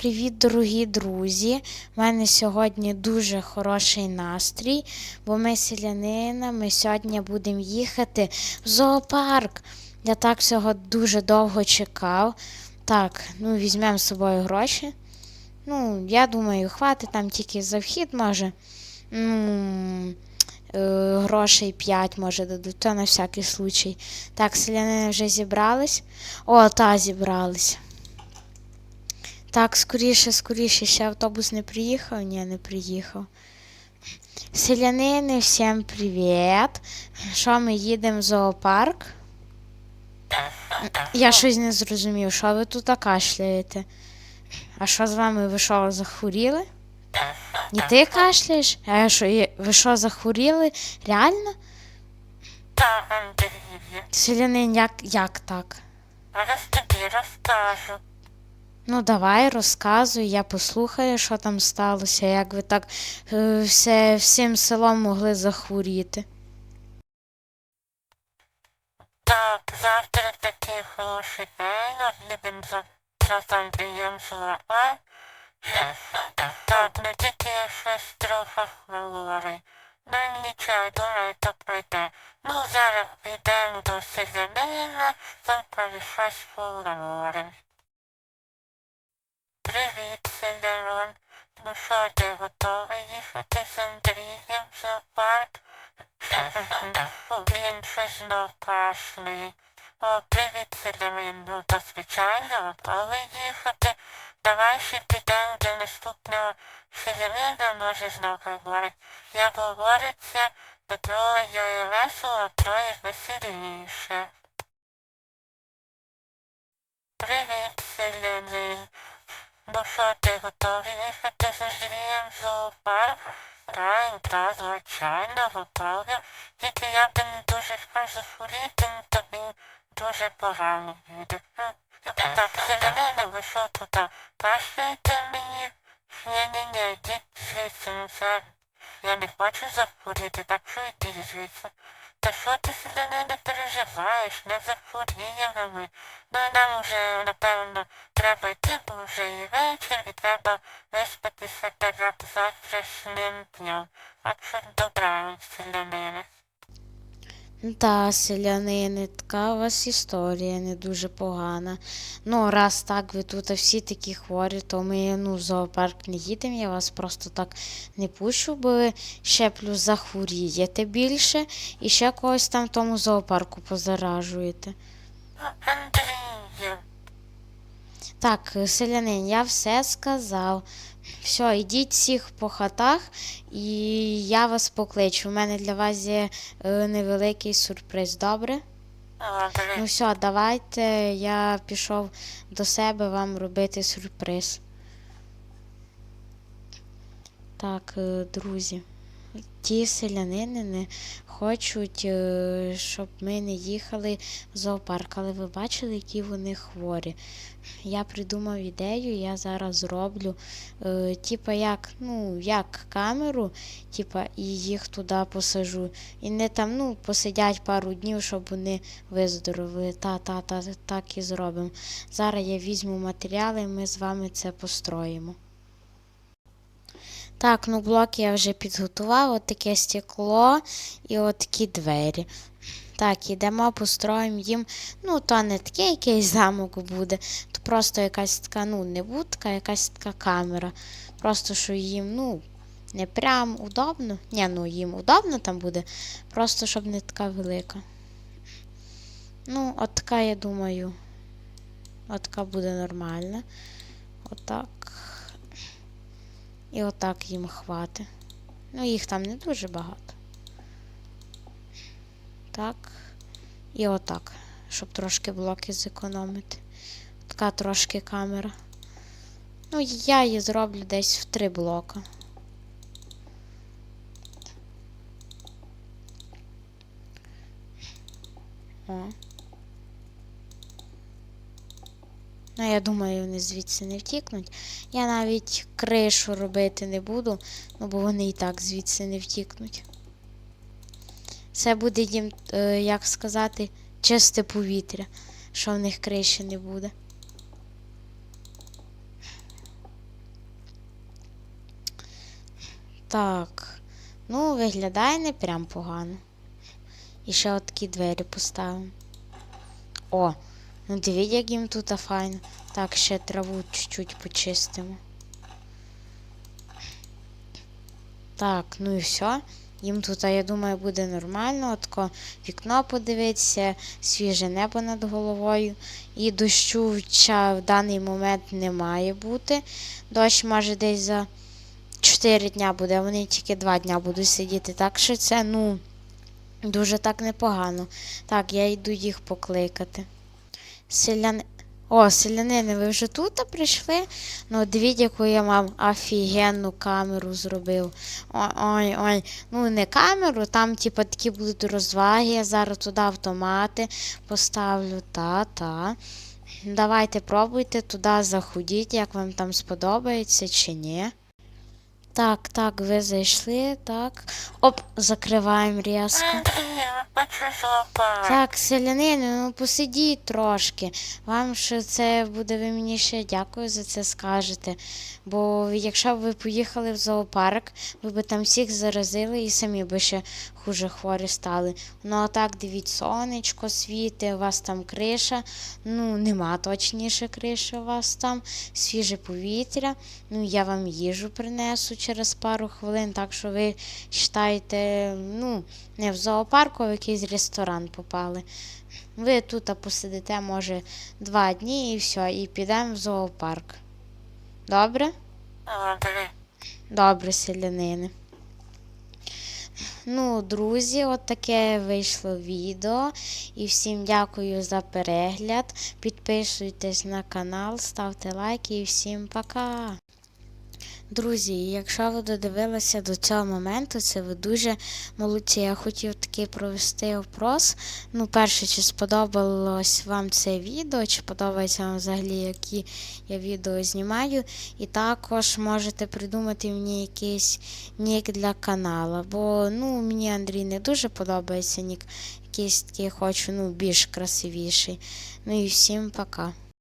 привіт, дорогі друзі! У мене сьогодні дуже хороший настрій, бо ми з селянинами сьогодні будемо їхати в зоопарк. Я так всього дуже довго чекав. Так, ну візьмемо з собою гроші. Ну, я думаю, хватить там тільки за вхід, може. Ну, е, грошей 5, може, дадуть, то на всякий случай. Так, селянини вже зібрались. О, та зібрались. Так, скоріше, скоріше, ще автобус не приїхав? Ні, не приїхав. Селянини, всім привіт. Що ми їдемо в зоопарк? Я щось не зрозумів, що ви тут кашляєте? А що з вами? Ви що, захворіли? І ти кашляєш? А що, ви що, захворіли? Реально? Селянин, як, як так? зараз тобі розкажу. Ну, давай, розказуй, я послухаю, що там сталося, як ви так е, все, всім селом могли захворіти. Так, завтра такий хороший день, любим завтра з Андрієм злапай. Так, не тільки щось трохи хворий. Ну нічого, думаю, то пройде. Ну, зараз підемо до селянина, там щось поговоримо. Привіт, селянин. Ну що, ти готовий їхати з Андрієм в зоопарк? Він щось кашляє. О, привіт, селянин. Ну, то звичайно, готовий їхати. Давай ще підемо до наступного селянина, може знов говорить. Як говориться, до троє є весело, троє веселіше. Привіт, селянин. Ну що, ти готовий їхати з Андрієм в зоопарк? Так, так, звичайно, готовий. Тільки я б не дуже захворіти, тобі дуже погано буде. Так, селянина, ви що тут? Мені? Ні-ні-ні, йдіть звідси. Я не хочу захворіти, так що йди звідси. Та що ти селяни не переживаєш, не захворіємо ми. Ну нам вже, напевно, треба йти, бо вже і вечір, і треба виспатися перед завтрашнім днем. Так що добра, селянини. Ну Та, селянини, така у вас історія не дуже погана. Ну, раз так ви тут всі такі хворі, то ми ну, в зоопарк не їдемо, я вас просто так не пущу, бо ви ще плюс захворієте більше і ще когось там в тому зоопарку позаражуєте. Так, селянин, я все сказав. Все, йдіть всіх по хатах, і я вас покличу. У мене для вас є е, невеликий сюрприз, добре? Ну все, давайте я пішов до себе вам робити сюрприз. Так, е, друзі, ті селянини не хочуть, е, щоб ми не їхали в зоопарк, але ви бачили, які вони хворі. Я придумав ідею, я зараз зроблю, е, типа як, ну, як камеру, типа, і їх туди посажу. І не там, ну, посидять пару днів, щоб вони виздоровили. Та, та, та, так і зробимо. Зараз я візьму матеріали, ми з вами це построїмо. Так, ну блоки я вже підготував, от таке стекло і от такі двері. Так, ідемо, построїмо їм. Ну, то не такий якийсь замок буде, то просто якась така, ну, не будка, якась така камера. Просто що їм, ну, не прям удобно. Ні, ну їм удобно там буде, просто щоб не така велика. Ну, от така, я думаю, от така буде нормальна. Отак. І отак їм хватить. Ну, їх там не дуже багато. Так. І отак, щоб трошки блоки зекономити. Така трошки камера. Ну, я її зроблю десь в три блока. О. Ну, я думаю, вони звідси не втікнуть. Я навіть кришу робити не буду, ну бо вони і так звідси не втікнуть. Це буде їм, е, як сказати, чисте повітря, що в них криші не буде. Так, ну, виглядає не прям погано. І ще отакі двері поставимо. О! Ну дивіть, як їм тут файно. Так, ще траву чуть-чуть почистимо. Так, ну і все. Їм тут, я думаю, буде нормально. Отко вікно подивитися, свіже небо над головою. І дощу в даний момент не має бути. Дощ може десь за 4 дня буде, а вони тільки 2 дня будуть сидіти. Так що це, ну, дуже так непогано. Так, я йду їх покликати. Селяни. О, селянини, ви вже тут прийшли? Ну, дивіть, яку я вам офігенну камеру зробив. Ой, ой, ой. Ну, не камеру, там, типу, такі будуть розваги. Я зараз туди автомати поставлю. Та-та. Давайте пробуйте туди заходіть, як вам там сподобається чи ні. Так, так, ви зайшли, так. Оп, закриваємо різко. Так, селянини, ну посидіть трошки. Вам що це буде, ви мені ще дякую за це скажете. Бо якщо б ви поїхали в зоопарк, ви б там всіх заразили і самі би ще хуже хворі стали. Ну а так, дивіться, сонечко світи, у вас там криша. Ну, нема точніше криші у вас там, свіже повітря. Ну, я вам їжу принесу через пару хвилин, так що ви вважайте, ну, не в зоопарку, а в якийсь ресторан попали. Ви тут посидите, може, два дні і все, і підемо в зоопарк. Добре? Добре. Добре, селянини. Ну, друзі, от таке вийшло відео. І всім дякую за перегляд. Підписуйтесь на канал, ставте лайки і всім пока. Друзі, якщо ви додивилися до цього моменту, це ви дуже молодці. Я хотів такий провести опрос. Ну, перше, чи сподобалось вам це відео, чи подобається вам взагалі, які я відео знімаю. І також можете придумати мені якийсь нік для каналу. Бо ну, мені Андрій не дуже подобається нік. Якийсь такий хочу, ну, більш красивіший. Ну і всім пока.